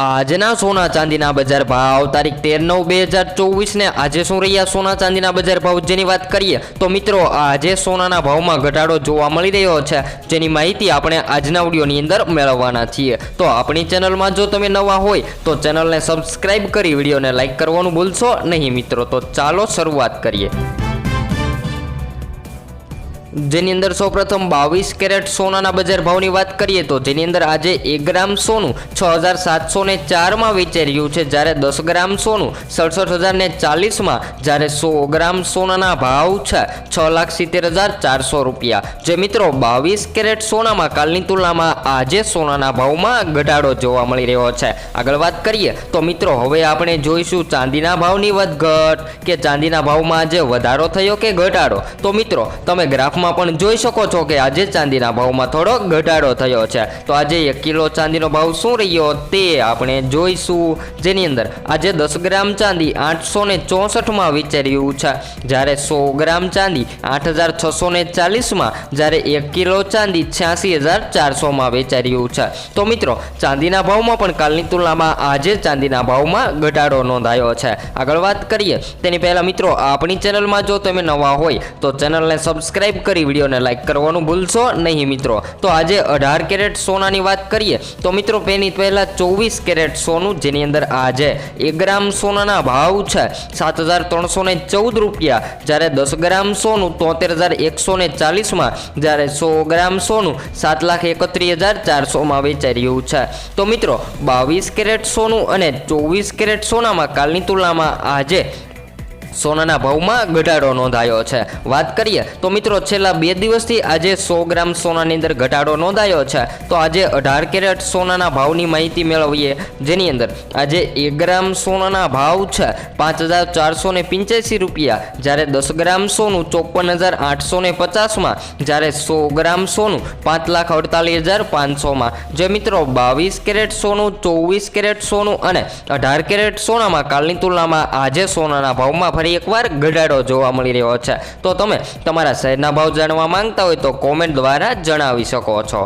આજના સોના ચાંદીના બજાર ભાવ તારીખ તેર નવ બે હજાર ચોવીસને આજે શું રહ્યા? સોના ચાંદીના બજાર ભાવ જેની વાત કરીએ તો મિત્રો, આજે સોનાના ભાવમાં ઘટાડો જોવા મળી રહ્યો છે. જેની માહિતી આપણે આજના વિડીયોની અંદર મેળવવાના છીએ. તો આપણી ચેનલમાં જો તમે નવા હોય તો ચેનલને સબસ્ક્રાઈબ કરી વિડીયોને લાઇક કરવાનું ભૂલશો નહીં મિત્રો. તો ચાલો શરૂઆત કરીએ. જેની અંદર સૌપ્રથમ બાવીસ કેરેટ સોનાના બજાર ભાવની વાત કરીએ તો જેની અંદર આજે એક ગ્રામ સોનું છ હજાર સાતસો ને ચારમાં વેચાઈ રહ્યું છે. જ્યારે દસ ગ્રામ સોનું સડસઠ હજાર ને ચાલીસમાં, જ્યારે સો ગ્રામ સોનાના ભાવ છે, છ લાખ સિત્તેર હજાર ચારસો રૂપિયા. જે મિત્રો બાવીસ કેરેટ સોનામાં કાલની તુલનામાં આજે સોનાના ભાવમાં ઘટાડો જોવા મળી રહ્યો છે. આગળ વાત કરીએ તો મિત્રો, હવે આપણે જોઈશું ચાંદીના ભાવની વધઘટ, કે ચાંદીના ભાવમાં આજે વધારો થયો કે ઘટાડો? તો મિત્રો, તમે ગ્રાફમાં પણ જોઈ શકો છો કે આજે ચાંદીના ભાવમાં થોડો ઘટાડો થયો છે. તો આજે એક કિલો ચાંદીનો ભાવ શું રહ્યો તે આપણે જોઈશું. જેની અંદર આજે દસ ગ્રામ ચાંદી આઠસો ને ચોસઠમાં વિચાર્યું છે. જ્યારે સો ગ્રામ ચાંદી આઠ હજાર છસો ને ચાલીસમાં, જ્યારે એક કિલો ચાંદી છ્યાસી હજાર ચારસોમાં વેચાર્યું છે. તો મિત્રો, ચાંદીના ભાવમાં પણ કાલની તુલનામાં આજે ચાંદીના ભાવમાં ઘટાડો નોંધાયો છે. આગળ વાત કરીએ. તેની પહેલાં મિત્રો, આપણી ચેનલમાં જો તમે નવા હોય, તો ચેનલને સબસ્ક્રાઇબ કરી વિડીયોને લાઇક કરવાનું ભૂલશો નહીં મિત્રો. તો આજે અઢાર કેરેટ સોનાની વાત કરીએ, તો મિત્રો પેની પહેલાં ચોવીસ કેરેટ સોનું, જેની અંદર આજે એક ગ્રામ સોનાના ભાવ છે સાત હજાર ત્રણસો ને ચૌદ રૂપિયા. જ્યારે દસ ગ્રામ સોનું તોતેર હજાર એકસો ને ચાલીસમાં, જ્યારે સો ગ્રામ સોનું સાત લાખ એકત્રીસ હજાર ચારસોમાં વેચાઈ રહ્યું છે. તો મિત્રો, બાવીસ કેરેટ સોનું અને ચોવીસ કેરેટ સોનામાં કાલની તુલનામાં આજે સોનાના ભાવમાં ઘટાડો નોંધાયો છે. વાત કરીએ તો મિત્રો છેલ્લા બે દિવસથી આજે સો ગ્રામ સોનાની અંદર ઘટાડો નોંધાયો છે. તો આજે અઢાર કેરેટ સોનાના ભાવની માહિતી મેળવીએ. જેની અંદર આજે એક ગ્રામ સોનાના ભાવ છે પાંચ હજાર ચારસો ને પંચ્યાસી રૂપિયા. જ્યારે દસ ગ્રામ સોનું ચોપન હજાર આઠસો ને પચાસમાં. જ્યારે સો ગ્રામ સોનું પાંચ લાખ અડતાલીસ હજાર પાંચસોમાં. જે મિત્રો બાવીસ કેરેટ સોનું, ચોવીસ કેરેટ સોનું અને અઢાર કેરેટ સોનામાં કાલની તુલનામાં આજે સોનાના ભાવમાં ફરી એકવાર ઘટાડો જોવા મળી રહ્યો છે. તો તમે તમારા શહેરના ભાવ જાણવા માંગતા હોય તો કોમેન્ટ દ્વારા જણાવી શકો છો.